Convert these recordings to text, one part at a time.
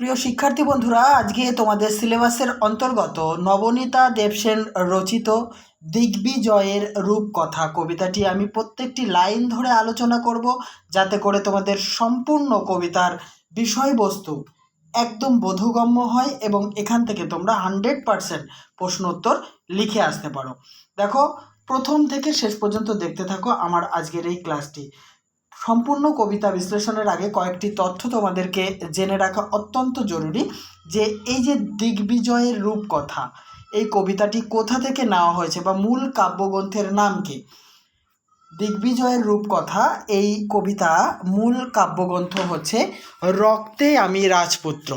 প্রিয় শিক্ষার্থী বন্ধুরা, আজকে তোমাদের সিলেবাসের অন্তর্গত নবনীতা দেবসেন রচিত দিগ্বিজয়ের রূপকথা কবিতাটি আমি প্রত্যেকটি লাইন ধরে আলোচনা করব যাতে করে তোমাদের সম্পূর্ণ কবিতার বিষয়বস্তু একদম বোধগম্য হয় এবং এখান থেকে তোমরা হান্ড্রেড পারসেন্ট প্রশ্ন উত্তর লিখে আসতে পারো। দেখো, প্রথম থেকে শেষ পর্যন্ত দেখতে থাকো আমার আজকের এই ক্লাসটি। সম্পূর্ণ কবিতা বিশ্লেষণের আগে কয়েকটি তথ্য তোমাদেরকে জেনে রাখা অত্যন্ত জরুরি যে এই যে দিগ্বিজয়ের রূপকথা, এই কবিতাটি কোথা থেকে নেওয়া হয়েছে বা মূল কাব্যগ্রন্থের নাম কি? দিগ্বিজয়ের রূপকথা, এই কবিতা মূল কাব্যগ্রন্থ হচ্ছে রক্তে আমি রাজপুত্র।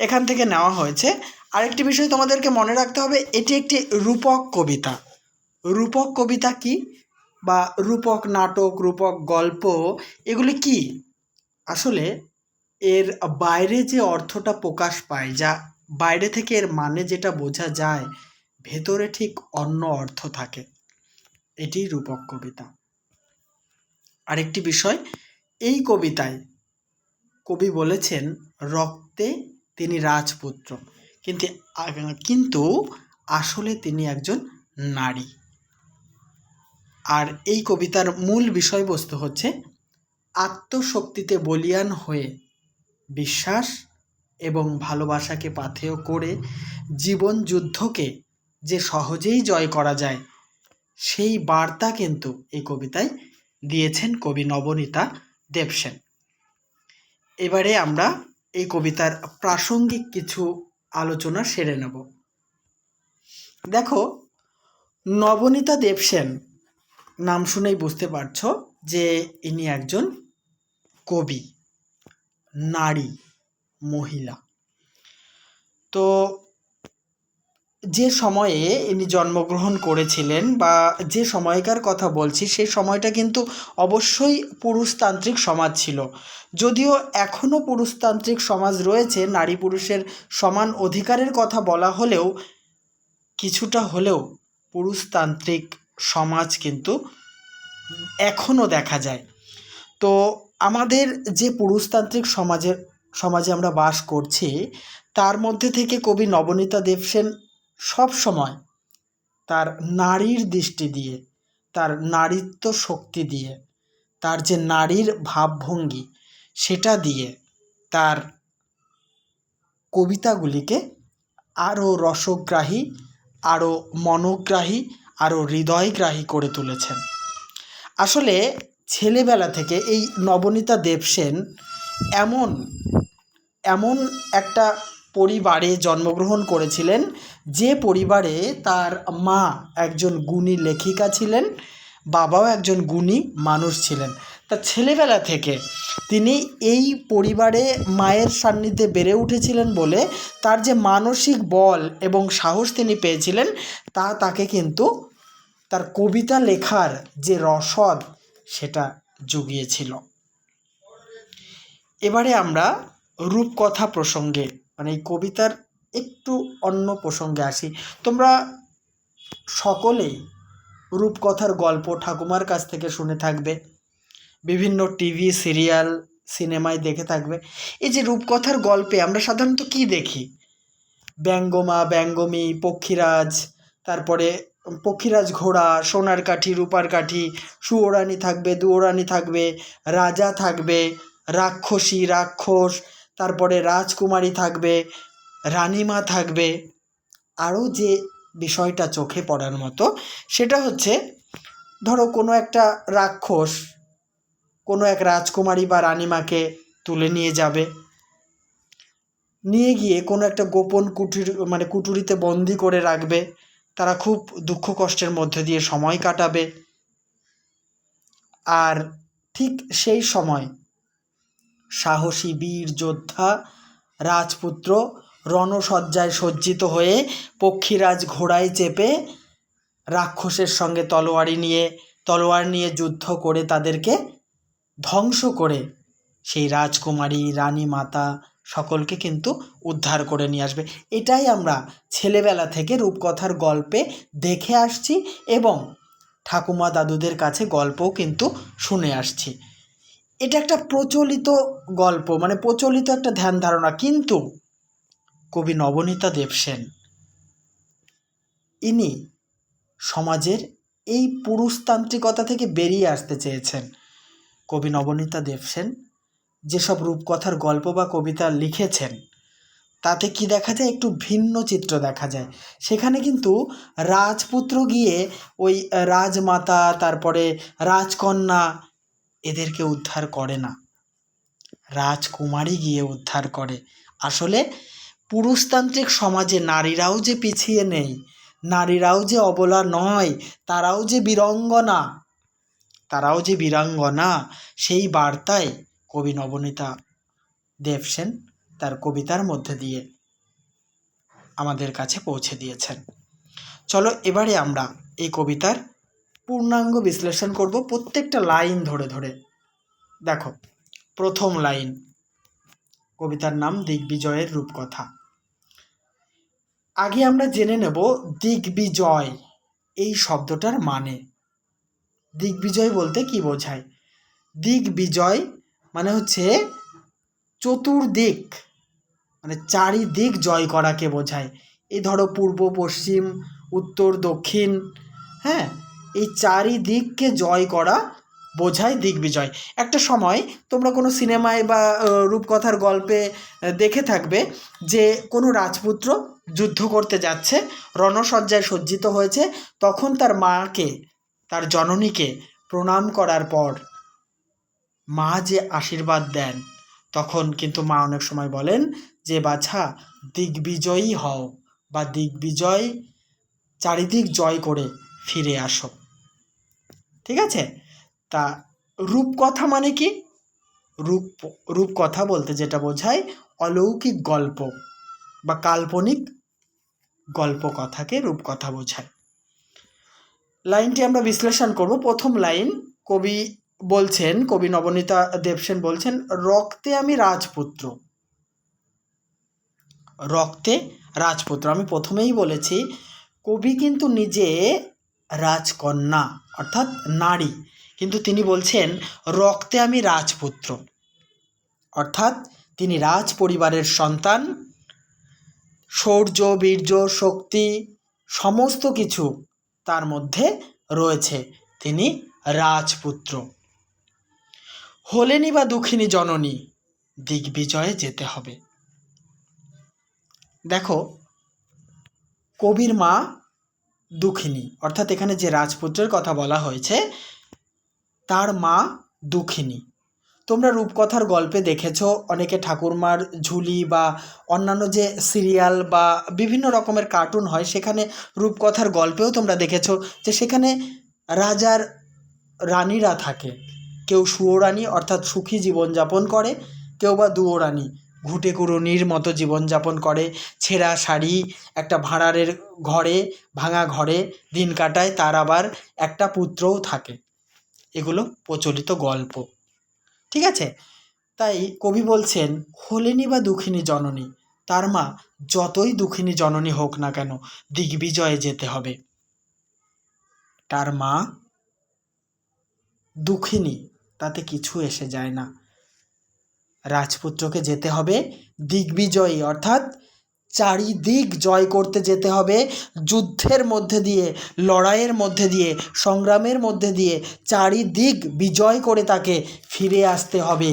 এখান থেকে নেওয়া হয়েছে। আরেকটি বিষয় তোমাদেরকে মনে রাখতে হবে, এটি একটি রূপক কবিতা। রূপক কবিতা কি? বা রূপক নাটক, রূপক গল্প, এগুলি কি? আসলে এর বাইরে যে অর্থটা প্রকাশ পায়, যা বাইরে থেকে এর মানে যেটা বোঝা যায়, ভেতরে ঠিক অন্য অর্থ থাকে। এটি রূপক কবিতা। আরেকটি বিষয়, এই কবিতায় কবি বলেছেন, রক্তে তিনি রাজপুত্র। কিন্তু কিন্তু আসলে তিনি একজন নারী। আর এই কবিতার মূল বিষয়বস্তু হচ্ছে আত্মশক্তিতে বলিয়ান হয়ে বিশ্বাস এবং ভালোবাসাকে পাথেয় করে জীবন যুদ্ধকে যে সহজেই জয় করা যায়, সেই বার্তা কিন্তু এই কবিতায় দিয়েছেন কবি নবনীতা দেবসেন। এবারে আমরা এই কবিতার প্রাসঙ্গিক কিছু আলোচনা সেরে নেব। দেখো, নবনীতা দেবসেন নাম শুনেই বুঝতে পারছ যে ইনি একজন কবি, নারী, মহিলা। তো যে সময়ে ইনি জন্মগ্রহণ করেছিলেন বা যে সময়কার কথা বলছি সেই সময়টা কিন্তু অবশ্যই পুরুষতান্ত্রিক সমাজ ছিল। যদিও এখনও পুরুষতান্ত্রিক সমাজ রয়েছে, নারী পুরুষের সমান অধিকারের কথা বলা হলেও কিছুটা হলেও পুরুষতান্ত্রিক সমাজ কিন্তু এখনও দেখা যায়। তো আমাদের যে পুরুষতান্ত্রিক সমাজের সমাজে আমরা বাস করছি, তার মধ্যে থেকে কবি নবনীতা দেবসেন সব সময় তার নারীর দৃষ্টি দিয়ে, তার নারীত্ব শক্তি দিয়ে, তার যে নারীর ভাবভঙ্গি, সেটা দিয়ে তার কবিতাগুলিকে আরও রসগ্রাহী, আরও মনোগ্রাহী আরও হৃদয়গ্রাহী করে তুলেছেন। আসলে ছেলেবেলা থেকে এই নবনীতা দেবসেন এমন এমন একটা পরিবারে জন্মগ্রহণ করেছিলেন যে পরিবারে তার মা একজন গুণী লেখিকা ছিলেন, বাবাও একজন গুণী মানুষ ছিলেন। তা ছেলেবেলা থেকে তিনি এই পরিবারে মায়ের সান্নিধ্যে বেড়ে উঠেছিলেন বলে তার যে মানসিক বল এবং সাহস তিনি পেয়েছিলেন, তা তাকে কিন্তু তার কবিতা লেখার যে রসদ, সেটা জুগিয়েছিল। এবারে আমরা রূপকথা প্রসঙ্গে মানে এই কবিতার একটু অন্য প্রসঙ্গে আসি। তোমরা সকলেই রূপকথার গল্প ঠাকুমার কাছ থেকে শুনে থাকবে। বিভিন্ন টিভি সিরিয়াল সিনেমায় দেখে থাকবে। এই যে রূপকথার গল্পে আমরা সাধারণত কি দেখি? ব্যঙ্গমা, ব্যঙ্গমী, পক্ষীরাজ, তারপরে পক্ষীরাজ ঘোড়া, সোনার কাঠি, রূপার কাঠি, সুয়োরানি থাকবে, দুয়োরানি থাকবে, রাজা থাকবে, রাক্ষসী, রাক্ষস, তারপরে রাজকুমারী থাকবে, রানীমা থাকবে। আরও যে বিষয়টা চোখে পড়ার মতো, সেটা হচ্ছে, ধরো কোনো একটা রাক্ষস কোনো এক রাজকুমারী বা রানীমাকে তুলে নিয়ে যাবে। নিয়ে গিয়ে কোনো একটা গোপন কুটির মানে কুটুরিতে বন্দি করে রাখবে। তারা খুব দুঃখ কষ্টের মধ্যে দিয়ে সময় কাটাবে। আর ঠিক সেই সময় সাহসী বীর যোদ্ধা রাজপুত্র রণসজ্জায় সজ্জিত হয়ে পক্ষীরাজ ঘোড়ায় চেপে রাক্ষসের সঙ্গে তলোয়ারি নিয়ে, তলোয়ার নিয়ে যুদ্ধ করে তাদেরকে ধ্বংস করে সেই রাজকুমারী রানী মাতা সকলকে কিন্তু উদ্ধার করে নিয়ে আসবে। এটাই আমরা ছেলেবেলা থেকে রূপকথার গল্পে দেখে আসছি এবং ঠাকুমা দাদুদের কাছে গল্পও কিন্তু শুনে আসছি। এটা একটা প্রচলিত গল্প মানে প্রচলিত একটা ধ্যান ধারণা। কিন্তু কবি নবনীতা দেবসেন ইনি সমাজের এই পুরুষতান্ত্রিকতা থেকে বেরিয়ে আসতে চেয়েছেন। কবি নবনীতা দেবসেন যেসব রূপকথার গল্প বা কবিতা লিখেছেন, তাতে কি দেখা যায় একটু ভিন্ন চিত্র দেখা যায়। সেখানে কিন্তু রাজপুত্র গিয়ে ওই রাজমাতা, তারপরে রাজকন্যা এদেরকে উদ্ধার করে না। রাজকুমারী গিয়ে উদ্ধার করে। আসলে পুরুষতান্ত্রিক সমাজে নারীরাও যে পিছিয়ে নেই, নারীরাও যে অবলা নয়, তারাও যে বীরঙ্গনা তারাও যে বীরাঙ্গনা, সেই বার্তায় কবি নবনীতা দেবসেন তার কবিতার মধ্যে দিয়ে আমাদের কাছে পৌঁছে দিয়েছেন। চলো এবারে আমরা এই কবিতার পূর্ণাঙ্গ বিশ্লেষণ করব প্রত্যেকটা লাইন ধরে ধরে। দেখো, প্রথম লাইন, কবিতার নাম দিগ্বিজয়ের রূপকথা। আগে আমরা জেনে নেব দিগ্বিজয়, এই শব্দটার মানে। দিগ্বিজয় বলতে কি বোঝায়? দিগ্বিজয় মানে হচ্ছে চতুর্দিক মানে চারিদিক জয় করাকে বোঝায়। এই ধরো পূর্ব, পশ্চিম, উত্তর, দক্ষিণ হ্যাঁ? এই চারিদিককে জয় করা বোঝায় দিগ্বিজয়। একটা সময় তোমরা কোনো সিনেমায় বা রূপকথার গল্পে দেখে থাকবে যে কোনো রাজপুত্র যুদ্ধ করতে যাচ্ছে, রণসজ্জায় সজ্জিত হয়েছে, তখন তার মাকে তার জননীকে প্রণাম করার পর মা যে আশীর্বাদ দেন, তখন কিন্তু মা অনেক সময় বলেন যে, বাছা, দিগ্বিজয়ী হও বা দিগ্বিজয়, চারিদিক জয় করে ফিরে আসো। ঠিক আছে? তা রূপকথা মানে কি? রূপ, রূপকথা বলতে যেটা বোঝায় অলৌকিক গল্প বা কাল্পনিক গল্প কথাকে রূপকথা বোঝায়। লাইনটি আমরা বিশ্লেষণ করব। প্রথম লাইন কবি বলছেন, কবি নবনীতা দেবসেন বলছেন, রক্তে আমি রাজপুত্র। রক্তে রাজপুত্র, আমি প্রথমেই বলেছি, কবি কিন্তু নিজে রাজকন্যা, অর্থাৎ নারী। কিন্তু তিনি বলছেন, রক্তে আমি রাজপুত্র। অর্থাৎ তিনি রাজ পরিবারের সন্তান, শৌর্য, বীর্য, শক্তি, সমস্ত কিছু তার মধ্যে রয়েছে। তিনি রাজপুত্র। হলেনি বা দুঃখিনী জননী, দিগ্বিজয়ে যেতে হবে। দেখো, কবির মা দুঃখিনী, অর্থাৎ এখানে যে রাজপুত্রের কথা বলা হয়েছে, তার মা দুঃখিনী। তোমরা রূপকথার গল্পে দেখেছ, অনেকে ঠাকুরমার ঝুলি বা অন্যান্য যে সিরিয়াল বা বিভিন্ন রকমের কার্টুন হয়, সেখানে রূপকথার গল্পেও তোমরা দেখেছ যে সেখানে রাজার রানীরা থাকে। কেউ সুয়োরানী অর্থাৎ সুখী জীবনযাপন করে, কেউ বা দুয়োরানী ঘুটে কুড়ুনির মতো জীবনযাপন করে, ছেঁড়া শাড়ি, একটা ভাঁড়ারের ঘরে, ভাঙা ঘরে, দিন কাটায়, তার আবার একটা পুত্রও থাকে। এগুলো প্রচলিত গল্প। ঠিক আছে? তাই কবি বলছেন, হলেনি বা দুঃখিনী জননী, তার মা যতই দুঃখিনী জননী হোক না কেন, দিগ্বিজয়ে যেতে হবে। তার মা দুঃখিনী, তাতে কিছু এসে যায় না। রাজপুত্রকে যেতে হবে দিগ্বিজয়ী, অর্থাৎ চারিদিক জয় করতে যেতে হবে যুদ্ধের মধ্যে দিয়ে, লড়াইয়ের মধ্যে দিয়ে, সংগ্রামের মধ্যে দিয়ে চারিদিক বিজয় করে তাকে ফিরে আসতে হবে।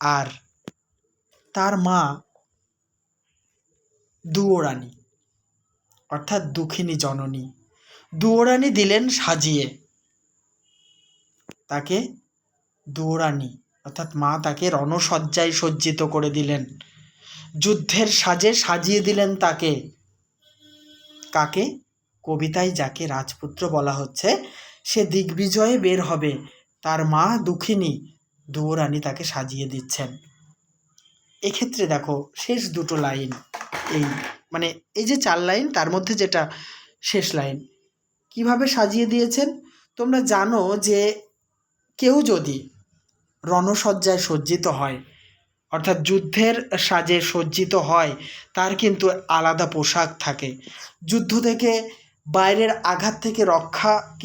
আর তার মা দুয়োরানী অর্থাৎ দুঃখিনী জননী দুয়োরানী দিলেন সাজিয়ে। তাকে দুয়োরানী অর্থাৎ মা তাকে রণসজ্জায় সজ্জিত করে দিলেন। যুদ্ধের সাজে সাজিয়ে দিলেন তাকে। কাকে? কবিতায় যাকে রাজপুত্র বলা হচ্ছে, সে দিগ্বিজয়ে বের হবে। তার মা দুঃখিনী, দুয়োরানী তাকে সাজিয়ে দিচ্ছেন। এক্ষেত্রে দেখো, শেষ দুটো লাইন। এই মানে এই যে চার লাইন, তার মধ্যে যেটা শেষ লাইন, কীভাবে সাজিয়ে দিয়েছেন? তোমরা জানো যে কেউ যদি রণসজ্জায় সজ্জিত হয় অর্থাৎ যুদ্ধের সাজে সজ্জিত হয়, তার কিন্তু আলাদা পোশাক থাকে। যুদ্ধ থেকে বাইরের আঘাত থেকে রক্ষা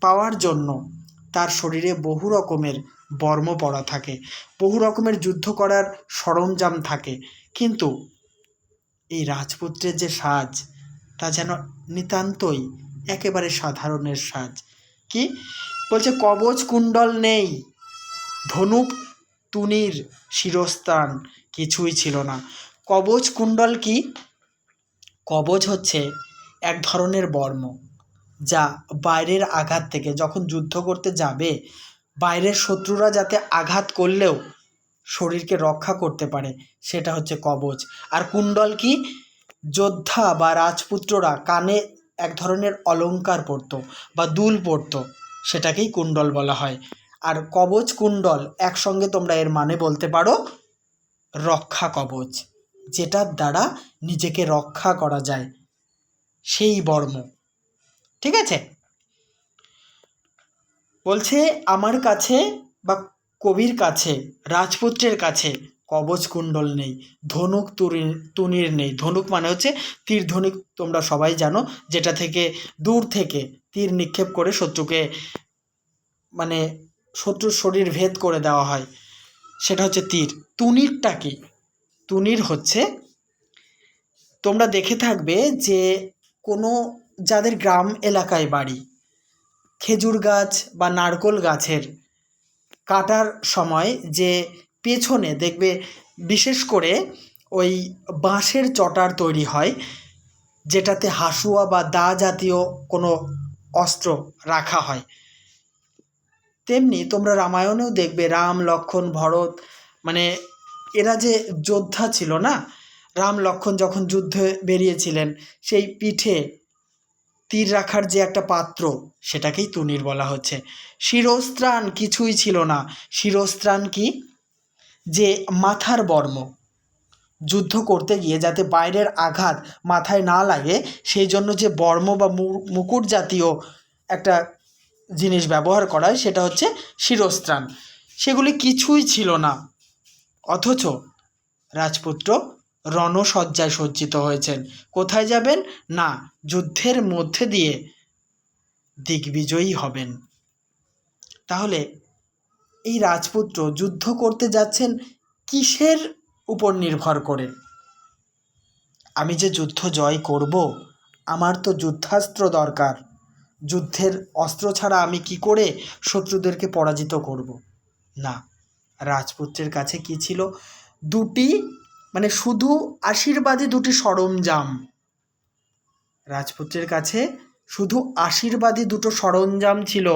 পাওয়ার জন্য তার শরীরে বহু রকমের বর্ম পরা থাকে, বহু রকমের যুদ্ধ করার সরঞ্জাম থাকে। কিন্তু এই রাজপুত্রের যে সাজ, তা যেন নিতান্তই একেবারে সাধারণের সাজ। কি? বলছে, কবচ কুণ্ডল নেই, ধনুক তুনির শিরস্থান কিছুই ছিল না। কবচ কুণ্ডল কি? কবচ হচ্ছে এক ধরনের বর্ম, যা বাইরের আঘাত থেকে যখন যুদ্ধ করতে যাবে, বাইরের শত্রুরা যাতে আঘাত করলেও শরীরকে রক্ষা করতে পারে, সেটা হচ্ছে কবচ আর কুণ্ডল কি? যোদ্ধা বা রাজপুত্ররা কানে এক ধরনের অলংকার পরতো বা দুল পরতো, সেটাকেই কুণ্ডল বলা হয়। আর কবচ কুণ্ডল একসঙ্গে তোমরা এর মানে বলতে পারো রক্ষা কবচ, যেটার দ্বারা নিজেকে রক্ষা করা যায়। সেই বর্ম, ঠিক আছে? বলছে, আমার কাছে বা কবির কাছে, রাজপুত্রের কাছে কবচ কুণ্ডল নেই, ধনুক তুরির, তুনির নেই। ধনুক মানে হচ্ছে তীর ধনুক, তোমরা সবাই জানো, যেটা থেকে দূর থেকে তীর নিক্ষেপ করে শত্রুকে মানে শত্রুর শরীর ভেদ করে দেওয়া হয়। সেটা হচ্ছে তীর। তুনিরটা কি? তুনির হচ্ছে, তোমরা দেখে থাকবে যে কোনো যাদের গ্রাম এলাকায় বাড়ি, খেজুর গাছ বা নারকোল গাছের কাটার সময় যে পেছনে দেখবে বিশেষ করে ওই বাঁশের চটার তৈরি হয়, যেটাতে হাসুয়া বা দা জাতীয় কোনো অস্ত্র রাখা হয়। তেমনি তোমরা রামায়ণেও দেখবে, রাম লক্ষ্মণ ভরত মানে এরা যে যোদ্ধা ছিল না, রাম, লক্ষণ যখন যুদ্ধে বেরিয়েছিলেন, সেই পিঠে তীর রাখার যে একটা পাত্র, সেটাকেই তুনির বলা হচ্ছে। শিরস্ত্রাণ কিছুই ছিল না। শিরস্ত্রাণ কি? যে মাথার বর্ম। যুদ্ধ করতে গিয়ে যাতে বাইরের আঘাত মাথায় না লাগে, সেই জন্য যে বর্ম বা মুকুট জাতীয় একটা জিনিস ব্যবহার করা হয় সেটা হচ্ছে শিরস্ত্রাণ। সেগুলি কিছুই ছিল না, অথচ রাজপুত্র রণসজ্জায় সজ্জিত হয়েছেন। কোথায় যাবেন? না, যুদ্ধের মধ্যে দিয়ে দিগ্বিজয়ী হবেন। তাহলে এই রাজপুত্র যুদ্ধ করতে যাচ্ছেন কিসের উপর নির্ভর করে? আমি যে যুদ্ধ জয় করব, আমার তো যুদ্ধাস্ত্র দরকার। যুদ্ধের অস্ত্র ছাড়া আমি কি করে শত্রুদেরকে পরাজিত করব? না, রাজপুত্রের কাছে কি ছিল? দুটি মানে শুধু আশীর্বাদী দুটি সরঞ্জাম। রাজপুত্রের কাছে শুধু আশীর্বাদী দুটো সরঞ্জাম ছিল।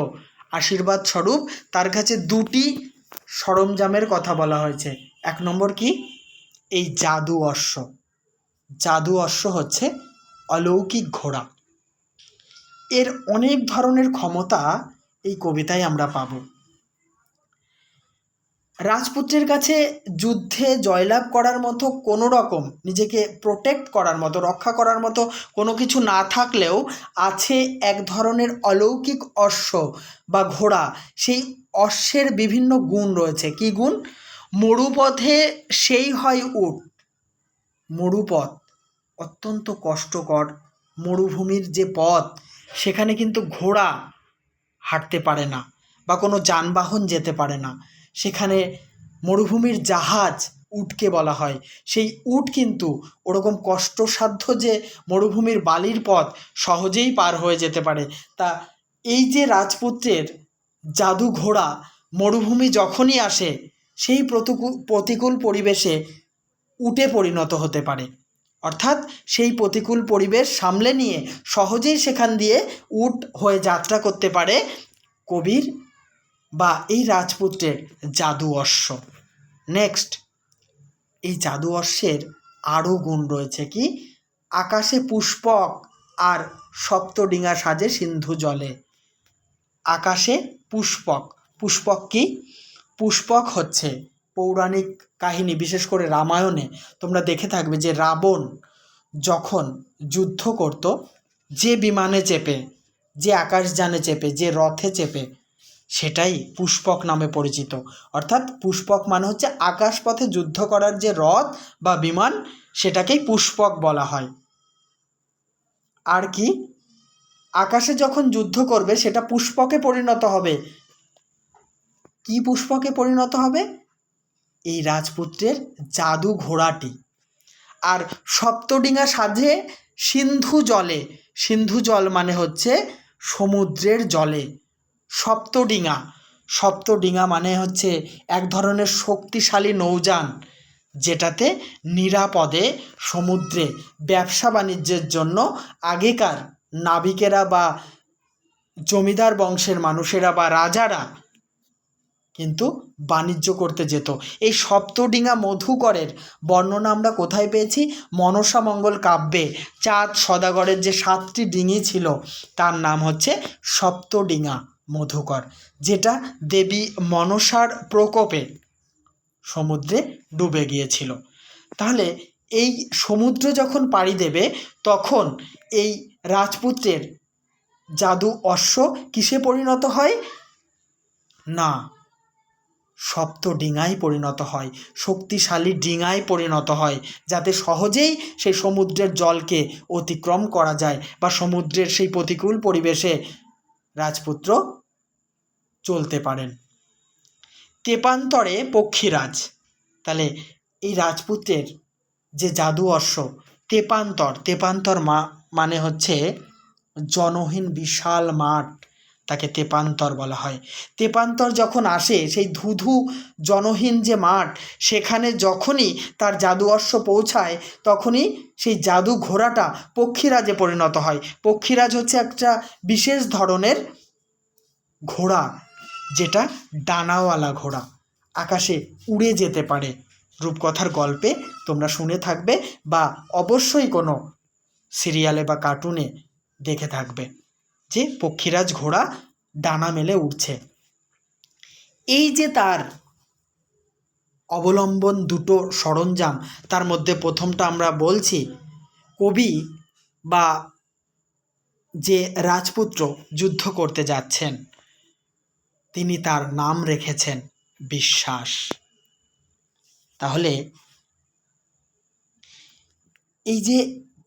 আশীর্বাদ স্বরূপ তার কাছে দুটি সরঞ্জামের কথা বলা হয়েছে। এক নম্বর কি? এই জাদু অশ্ব। জাদু অশ্ব হচ্ছে অলৌকিক ঘোড়া। এর অনেক ধরনের ক্ষমতা এই কবিতায় আমরা পাব। রাজপুত্রের কাছে যুদ্ধে জয়লাভ করার মতো কোনো রকম, নিজেকে প্রোটেক্ট করার মতো, রক্ষা করার মতো কোনো কিছু না থাকলেও আছে এক ধরনের অলৌকিক অশ্ব বা ঘোড়া। সেই অশ্বের বিভিন্ন গুণ রয়েছে। কি গুণ? মরুপথে সেই হয় উট। মরুপথ অত্যন্ত কষ্টকর। মরুভূমির যে পথ সেখানে কিন্তু ঘোড়া হাঁটতে পারে না বা কোনো যানবাহন যেতে পারে না। সেখানে মরুভূমির জাহাজ উটকে বলা হয়। সেই উট কিন্তু ওরকম কষ্টসাধ্য যে মরুভূমির বালির পথ সহজেই পার হয়ে যেতে পারে। তা এই যে রাজপুত্রের জাদু ঘোড়া মরুভূমি যখনই আসে, সেই প্রতিকূল পরিবেশে উটে পরিণত হতে পারে। অর্থাৎ সেই প্রতিকূল পরিবেশ সামলে নিয়ে সহজেই সেখান দিয়ে উট হয়ে যাত্রা করতে পারে কবির বা এই রাজপুত্রের জাদু অশ্ব। নেক্সট এই জাদু অশ্বের আরও গুণ রয়েছে কি? আকাশে পুষ্পক আর সপ্তডিঙা সাজে সিন্ধু জলে। আকাশে পুষ্পক। পুষ্পক কি? পুষ্পক হচ্ছে পৌরাণিক কাহিনী, বিশেষ করে রামায়ণে তোমরা দেখে থাকবে যে রাবণ যখন যুদ্ধ করত, যে বিমানে চেপে, যে আকাশযানে চেপে, যে রথে চেপে, সেটাই পুষ্পক নামে পরিচিত। অর্থাৎ পুষ্পক মানে হচ্ছে আকাশপথে যুদ্ধ করার যে রথ বা বিমান, সেটাকেই পুষ্পক বলা হয়। আর কি? আকাশে যখন যুদ্ধ করবে, সেটা পুষ্পকে পরিণত হবে। কি পুষ্পকে পরিণত হবে? এই রাজপুত্রের জাদু ঘোড়াটি। আর সপ্তডিঙা সাজে সিন্ধু জলে, সিন্ধু জল মানে হচ্ছে সমুদ্রের জলে। সপ্তডিঙা সপ্তডিঙা মানে হচ্ছে এক ধরনের শক্তিশালী নৌযান যেটাতে নিরাপদে সমুদ্রে ব্যবসা বাণিজ্যের জন্য আগেকার নাবিকেরা বা জমিদার বংশের মানুষেরা বা রাজারা কিন্তু বাণিজ্য করতে যেত। এই সপ্তডিঙা মধুকরের বর্ণনা আমরা কোথায় পেয়েছি? মনসা মঙ্গল কাব্যে। চাঁদ সদাগরের যে সাতটি ডিঙি ছিল, তার নাম হচ্ছে সপ্তডিঙা মধুকর, যেটা দেবী মনসার প্রকোপে সমুদ্রে ডুবে গিয়েছিল। তাহলে এই সমুদ্র যখন পাড়ি দেবে, তখন এই রাজপুত্রের জাদু অশ্ব কিসে পরিণত হয়? না সপ্ত ডিঙায় পরিণত হয়, শক্তিশালী ডিঙায় পরিণত হয়, যাতে সহজেই সেই সমুদ্রের জলকে অতিক্রম করা যায় বা সমুদ্রের সেই প্রতিকূল পরিবেশে রাজপুত্র চলতে পারেন। তেপান্তরে পক্ষীরাজ। তাহলে এই রাজপুত্রের যে জাদু অশ্ব, তেপান্তর তেপান্তর মা মানে হচ্ছে জনহীন বিশাল মাঠ। তাকে তেপান্তর বলা হয়। তেপান্তর যখন আসে, সেই ধুধু জনহীন যে মাঠ, সেখানে যখনই তার জাদু অশ্ব পৌঁছায়, তখনই সেই জাদু ঘোড়াটা পক্ষীরাজে পরিণত হয়। পক্ষীরাজ হচ্ছে একটা বিশেষ ধরনের ঘোড়া, যেটা ডানাওয়ালা ঘোড়া। আকাশে উড়ে যেতে পারে। রূপকথার গল্পে তোমরা শুনে থাকবে বা অবশ্যই কোনো সিরিয়ালে বা কার্টুনে দেখে থাকবে। যে পক্ষীরাজ ঘোড়া ডানা মেলে উঠছে এই যে তার অবলম্বন দুটো সরঞ্জাম, তার মধ্যে প্রথমটা আমরা বলছি কবি বা যে রাজপুত্র যুদ্ধ করতে যাচ্ছেন, তিনি তার নাম রেখেছেন বিশ্বাস। তাহলে এই যে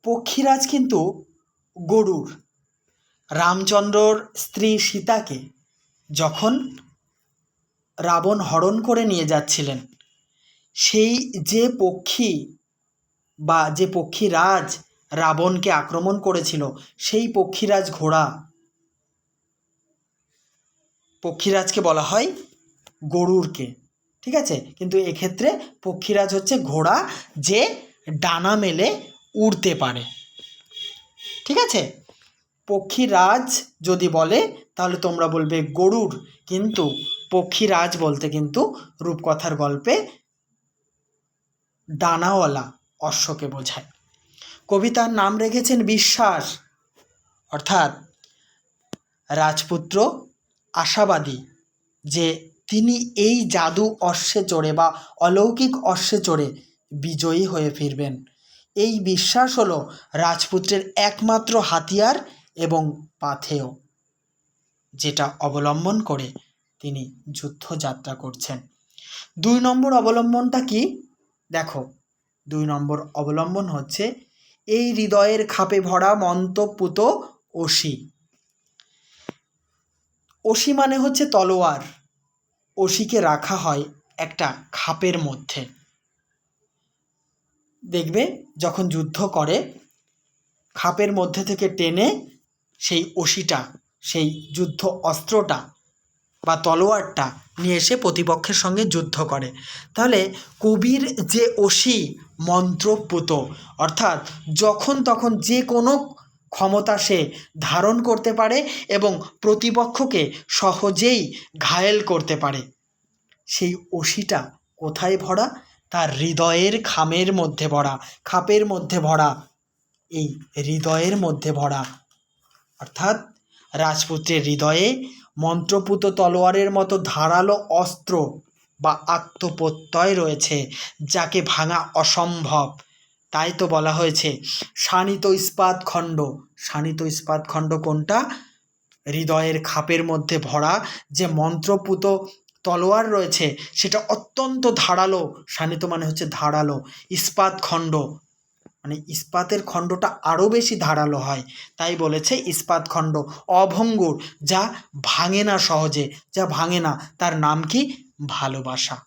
পক্ষীরাজ কিন্তু গরুর রামচন্দ্রর স্ত্রী সীতাকে যখন রাবণ হরণ করে নিয়ে যাচ্ছিলেন, সেই যে পক্ষী বা যে পক্ষীরাজ রাবণকে আক্রমণ করেছিল, সেই পক্ষীরাজ ঘোড়া। পক্ষীরাজকে বলা হয় গরুরকে, ঠিক আছে? কিন্তু এক্ষেত্রে পক্ষীরাজ হচ্ছে ঘোড়া যে ডানা মেলে উড়তে পারে, ঠিক আছে? পক্ষীরাজ যদি বলে, তাহলে তোমরা বলবে গরুর। কিন্তু পক্ষীরাজ বলতে কিন্তু রূপকথার গল্পে ডানাওয়ালা অশ্বকে বোঝায়। কবিতার নাম রেখেছেন বিশ্বাস, অর্থাৎ রাজপুত্র আশাবাদী যে তিনি এই জাদু অশ্বে চড়ে বা অলৌকিক অশ্বে চড়ে বিজয়ী হয়ে ফিরবেন। এই বিশ্বাস হলো রাজপুত্রের একমাত্র হাতিয়ার এবং পাথেয়, যেটা অবলম্বন করে তিনি যুদ্ধযাত্রা করছেন। দুই নম্বর অবলম্বনটা কি? দেখো, দুই নম্বর অবলম্বন হচ্ছে এই হৃদয়ের খাপে ভরা মন্তপুত অসি অসি মানে হচ্ছে তলোয়ার। অসিকে রাখা হয় একটা খাপের মধ্যে। দেখবে, যখন যুদ্ধ করে, খাপের মধ্যে থেকে টেনে সেই অসিটা সেই যুদ্ধ অস্ত্রটা বা তলোয়ারটা নিয়ে এসে প্রতিপক্ষের সঙ্গে যুদ্ধ করে। তাহলে কবির যে অসি মন্ত্রপুত, অর্থাৎ যখন তখন যে কোনো ক্ষমতা সে ধারণ করতে পারে এবং প্রতিপক্ষকে সহজেই ঘায়েল করতে পারে। সেই অসিটা কোথায় ভরা? তার হৃদয়ের খামের মধ্যে ভরা, খাপের মধ্যে ভরা, এই হৃদয়ের মধ্যে ভরা অর্থাৎ রাজপুত্রের হৃদয়ে মন্ত্রপুত তলোয়ারের মতো ধারালো অস্ত্র বা আত্মপ্রত্যয় রয়েছে, যাকে ভাঙা অসম্ভব। তাই তো বলা হয়েছে, শানিত ইস্পাত খণ্ড। শানিত ইস্পাত খণ্ড কোনটা? হৃদয়ের খাপের মধ্যে ভরা যে মন্ত্রপুত তলোয়ার রয়েছে, সেটা অত্যন্ত ধারালো। শানিত মানে হচ্ছে ধারালো। ইস্পাত খণ্ড মানে ইস্পাতের খণ্ডটা আরও বেশি ধারালো হয়। তাই বলেছে ইস্পাত খণ্ড অভঙ্গুর, যা ভাঙে না সহজে, যা ভাঙে না, তার নাম কি? ভালোবাসা।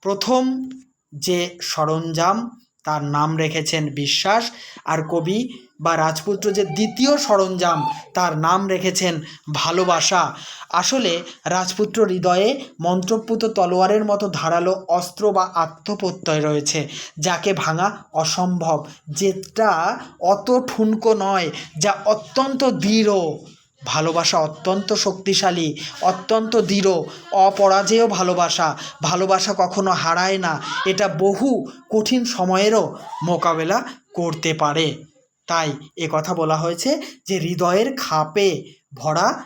প্রথম যে সরঞ্জাম তার নাম রেখেছেন বিশ্বাস। আর কবি বা রাজপুত্র যে দ্বিতীয় সরঞ্জাম, তার নাম রেখেছেন ভালোবাসা। আসলে রাজপুত্র হৃদয়ে মন্ত্রপুত তলোয়ারের মতো ধারালো অস্ত্র বা আত্মপ্রত্যয় রয়েছে, যাকে ভাঙা অসম্ভব। যেটা অত ঠুনকো নয়, যা অত্যন্ত দৃঢ়। ভালোবাসা অত্যন্ত শক্তিশালী, অত্যন্ত দৃঢ়, অপরাজেয় ভালোবাসা। ভালোবাসা কখনো হারায় না, এটা বহু কঠিন সময়েরও মোকাবেলা করতে পারে। তাই এ কথা বলা হয়েছে যে হৃদয়ের খাপে ভরা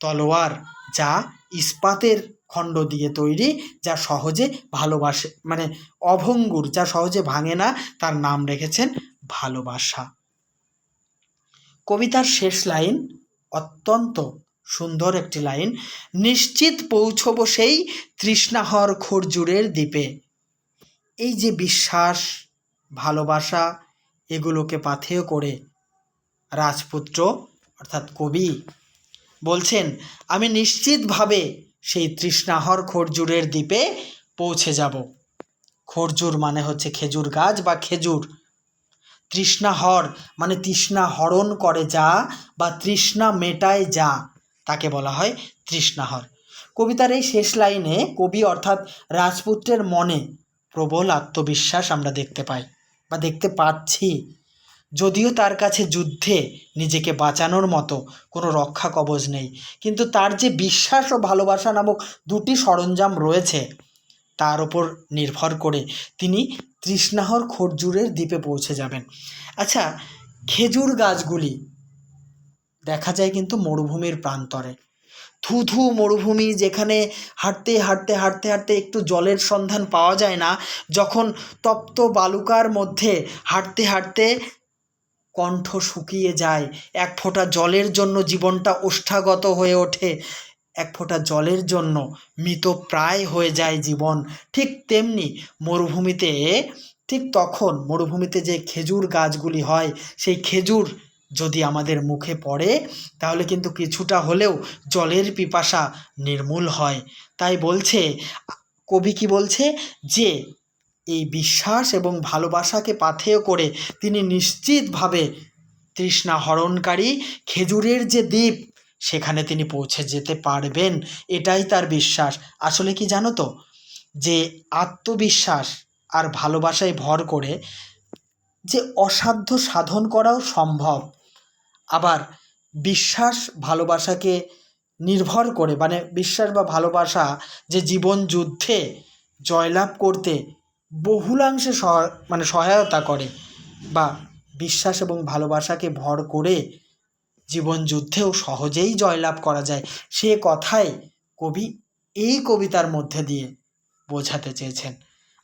তলোয়ার যা ইস্পাতের খণ্ড দিয়ে তৈরি, যা সহজে ভালোবাসে মানে অভঙ্গুর, যা সহজে ভাঙে না, তার নাম রেখেছেন ভালোবাসা। কবিতার শেষ লাইন অত্যন্ত সুন্দর একটি লাইন, নিশ্চিত পৌঁছবো সেই তৃষ্ণাহর খরজুরের দ্বীপে। এই যে বিশ্বাস, ভালোবাসা, এগুলোকে পাথেয় করে রাজপুত্র, অর্থাৎ কবি, বলছেন, আমি নিশ্চিতভাবে সেই তৃষ্ণাহর খরজুরের দ্বীপে পৌঁছে যাব। খরজুর মানে হচ্ছে খেজুর গাছ বা খেজুর। তৃষ্ণাহর মানে তৃষ্ণা হরণ করে যা বা তৃষ্ণা মেটায় যা, তাকে বলা হয় তৃষ্ণাহর কবিতার এই শেষ লাইনে কবি অর্থাৎ রাজপুত্রের মনে প্রবল আত্মবিশ্বাস আমরা দেখতে পাই বা দেখতে পাচ্ছি। যদিও তার কাছে যুদ্ধে নিজেকে বাঁচানোর মতো কোনো রক্ষা কবচ নেই, কিন্তু তার যে বিশ্বাস ও ভালোবাসা নামক দুটি সরঞ্জাম রয়েছে তার ওপর নির্ভর করে তিনি তৃষ্ণাহর খরজুরের দ্বীপে পৌঁছে যাবেন। আচ্ছা খেজুর গাছগুলি দেখা যায় কিন্তু মরুভূমির প্রান্তরে। থুথু মরুভূমি যেখানে হাঁটতে হাঁটতে হাঁটতে হাঁটতে একটু জলের সন্ধান পাওয়া যায় না, যখন তপ্ত বালুকার মধ্যে হাঁটতে হাঁটতে কণ্ঠ শুকিয়ে যায়, এক ফোঁটা জলের জন্য জীবনটা ওষ্ঠাগত হয়ে ওঠে। এক ফোঁটা জলের জন্য মৃতপ্রায় হয়ে যায় জীবন। ঠিক তেমনি মরুভূমিতে, ঠিক তখন মরুভূমিতে যে খেজুর গাছগুলি হয়, সেই খেজুর যদি আমাদের মুখে পড়ে, তাহলে কিন্তু কিছুটা হলেও জলের পিপাসা নির্মূল হয়। তাই বলছে, কবি কি বলছে? যে এই বিশ্বাস এবং ভালোবাসাকে পাথেয় করে তিনি নিশ্চিতভাবে তৃষ্ণা হরণকারী খেজুরের যে দ্বীপ সেখানে তিনি পৌঁছে যেতে পারবেন, এটাই তার বিশ্বাস। আসলে কি জানো তো? যে আত্মবিশ্বাস আর ভালোবাসায় ভর করে যে অসাধ্য সাধন করাও সম্ভব, আবার বিশ্বাস ভালোবাসাকে নির্ভর করে মানে বিশ্বাস বা ভালোবাসা যে জীবন যুদ্ধে জয়লাভ করতে বহুলাংশে মানে সহায়তা করে বা বিশ্বাস এবং ভালোবাসাকে ভর করে জীবন যুদ্ধেও সহজেই জয়লাভ করা যায়। সে কথাই কবি এই কবিতার মধ্যে দিয়ে বোঝাতে চেয়েছেন।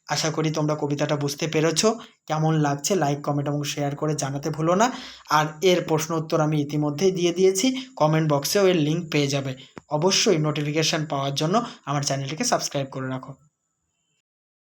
আশা করি তোমরা কবিতাটা বুঝতে পেরেছ। কেমন লাগছে লাইক, কমেন্ট এবং শেয়ার করে জানাতে ভুলো না। আর এর প্রশ্ন উত্তর আমি ইতিমধ্যেই দিয়ে দিয়েছি। কমেন্ট বক্সেও এর লিঙ্ক পেয়ে যাবে। অবশ্যই নোটিফিকেশান পাওয়ার জন্য আমার চ্যানেলটিকে সাবস্ক্রাইব করে রাখো।